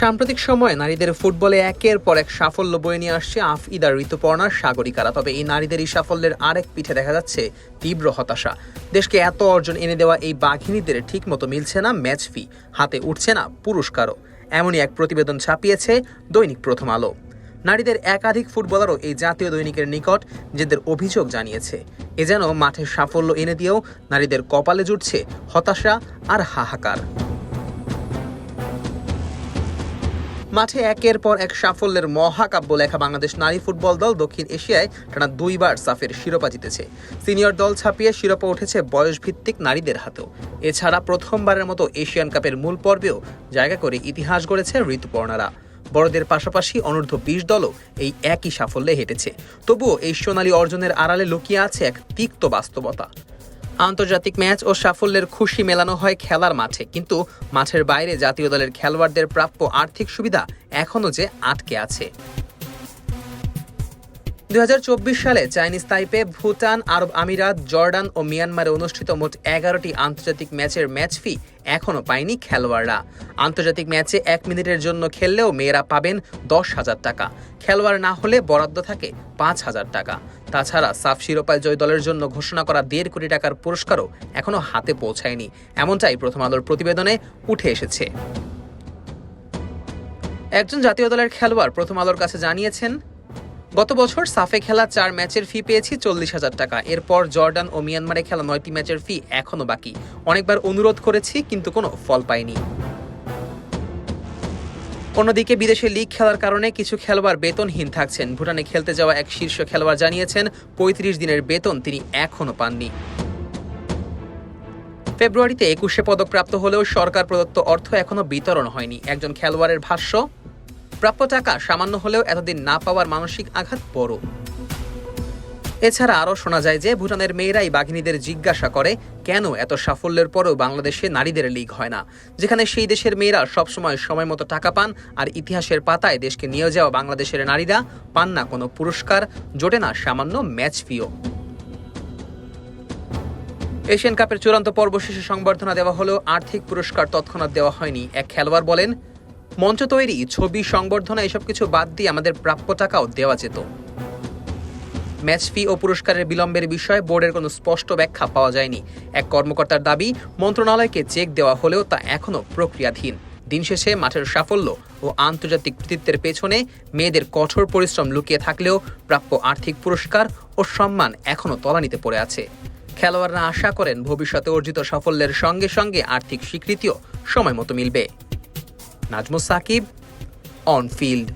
সাম্প্রতিক সময়ে নারীদের ফুটবলে একের পর এক সাফল্য বয়ে নিয়ে আসছে আফইদার ঋতুপর্ণার সাগরিকারা। তবে এই নারীদের এই সাফল্যের আরেক পিঠে দেখা যাচ্ছে তীব্র হতাশা। দেশকে এত অর্জন এনে দেওয়া এই বাঘিনীদের ঠিকমতো মিলছে না ম্যাচ ফি। হাতে উঠছে না পুরস্কারও। এমনই এক প্রতিবেদন ছাপিয়েছে দৈনিক প্রথম আলো। নারীদের একাধিক ফুটবলারও এই জাতীয় দৈনিকের নিকট নিজেদের অভিযোগ জানিয়েছে। এ যেন মাঠের সাফল্য এনে দিয়েও নারীদের কপালে জুটছে হতাশা আর হাহাকার। মাঠে একের পর এক সাফল্যের মহাকাব্য লেখা বাংলাদেশ নারী ফুটবল দল দক্ষিণ এশিয়ায় টানা দুইবার সাফের শিরোপা জিতেছে। সিনিয়র দল ছাপিয়ে শিরোপা উঠেছে বয়সভিত্তিক নারীদের হাতেও। এছাড়া প্রথমবারের মতো এশিয়ান কাপের মূল পর্বেও জায়গা করে ইতিহাস গড়েছে ঋতুপর্ণারা। বড়দের পাশাপাশি অনূর্ধ্ব বিশ দলও এই একই সাফল্যে হেঁটেছে। তবুও এই সোনালী অর্জনের আড়ালে লুকিয়ে আছে এক তিক্ত বাস্তবতা। আন্তর্জাতিক ম্যাচ ও সাফল্যের খুশি মেলানো হয় খেলার মাঠে। কিন্তু মাঠের বাইরে জাতীয় দলের খেলোয়াড়দের প্রাপ্য আর্থিক সুবিধা এখনও যে আটকে আছে। দু হাজার চব্বিশ সালে চাইনিজ তাইপে ভুটান, আরব আমিরাত, জর্ডান ও মিয়ানমারে অনুষ্ঠিত মোট এগারোটি আন্তর্জাতিক ম্যাচের ম্যাচ ফি এখনও পায়নি খেলোয়াড়রা। আন্তর্জাতিক ম্যাচে এক মিনিটের জন্য খেললেও মেয়েরা পাবেন দশ হাজার টাকা। খেলোয়াড় না হলে বরাদ্দ থাকে পাঁচ হাজার টাকা। তাছাড়া সাফ শিরোপায় জয় দলের জন্য ঘোষণা করা দেড় কোটি টাকার পুরস্কারও এখনও হাতে পৌঁছায়নি। এমনটাই প্রথম আলোর প্রতিবেদনে উঠে এসেছে। একজন জাতীয় দলের খেলোয়াড় প্রথম আলোর কাছে জানিয়েছেন, গত বছর সাফে খেলা চার ম্যাচের ফি পেয়েছি চল্লিশ হাজার টাকা। এরপর জর্ডান ও মিয়ানমারে খেলা নয়টি ম্যাচের ফি এখনও বাকি। অনেকবার অনুরোধ করেছি, কিন্তু কোনো ফল পাইনি। অন্যদিকে বিদেশে লিগ খেলার কারণে কিছু খেলোয়াড় বেতনহীন থাকছেন। ভুটানে খেলতে যাওয়া এক শীর্ষ খেলোয়াড় জানিয়েছেন, পঁয়ত্রিশ দিনের বেতন তিনি এখনও পাননি। ফেব্রুয়ারিতে একুশে পদকপ্রাপ্ত হলেও সরকার প্রদত্ত অর্থ এখনও বিতরণ হয়নি। একজন খেলোয়াড়ের ভাষ্য, প্রাপ্য টাকা সামান্য হলেও এতদিন না পাওয়ার মানসিক আঘাত বড়। এছাড়া আরও শোনা যায় যে, ভুটানের মেয়েরাই বাঘিনীদের জিজ্ঞাসা করে কেন এত সাফল্যের পরেও বাংলাদেশে নারীদের লিগ হয় না? যেখানে সেই দেশের মেয়েরা সবসময় সময় মতো টাকা পান আর ইতিহাসের পাতায় দেশকে নিয়ে যাওয়া বাংলাদেশের নারীরা পান না কোনো পুরস্কার, জোটে না সামান্য ম্যাচ ফিও। এশিয়ান কাপের চূড়ান্ত পর্ব শেষে সংবর্ধনা দেওয়া হলেও আর্থিক পুরস্কার তৎক্ষণাৎ দেওয়া হয়নি। এক খেলোয়াড় বলেন, মঞ্চ তৈরি, ছবি, সংবর্ধনা, এসব কিছু বাদ দিয়ে আমাদের প্রাপ্য টাকাও দেওয়া যেত। ম্যাচ ফি ও পুরস্কারের বিলম্বের বিষয়ে বোর্ডের কোনো স্পষ্ট ব্যাখ্যা পাওয়া যায়নি। এক কর্মকর্তার দাবি, মন্ত্রণালয়কে চেক দেওয়া হলেও তা এখনও প্রক্রিয়াধীন। দিন শেষে মাঠের সাফল্য ও আন্তর্জাতিক কৃতিত্বের পেছনে মেয়েদের কঠোর পরিশ্রম লুকিয়ে থাকলেও প্রাপ্য আর্থিক পুরস্কার ও সম্মান এখনও তলানিতে পড়ে আছে। খেলোয়াড়রা আশা করেন ভবিষ্যতে অর্জিত সাফল্যের সঙ্গে সঙ্গে আর্থিক স্বীকৃতিও সময় মতো মিলবে। Najmus Shakib on field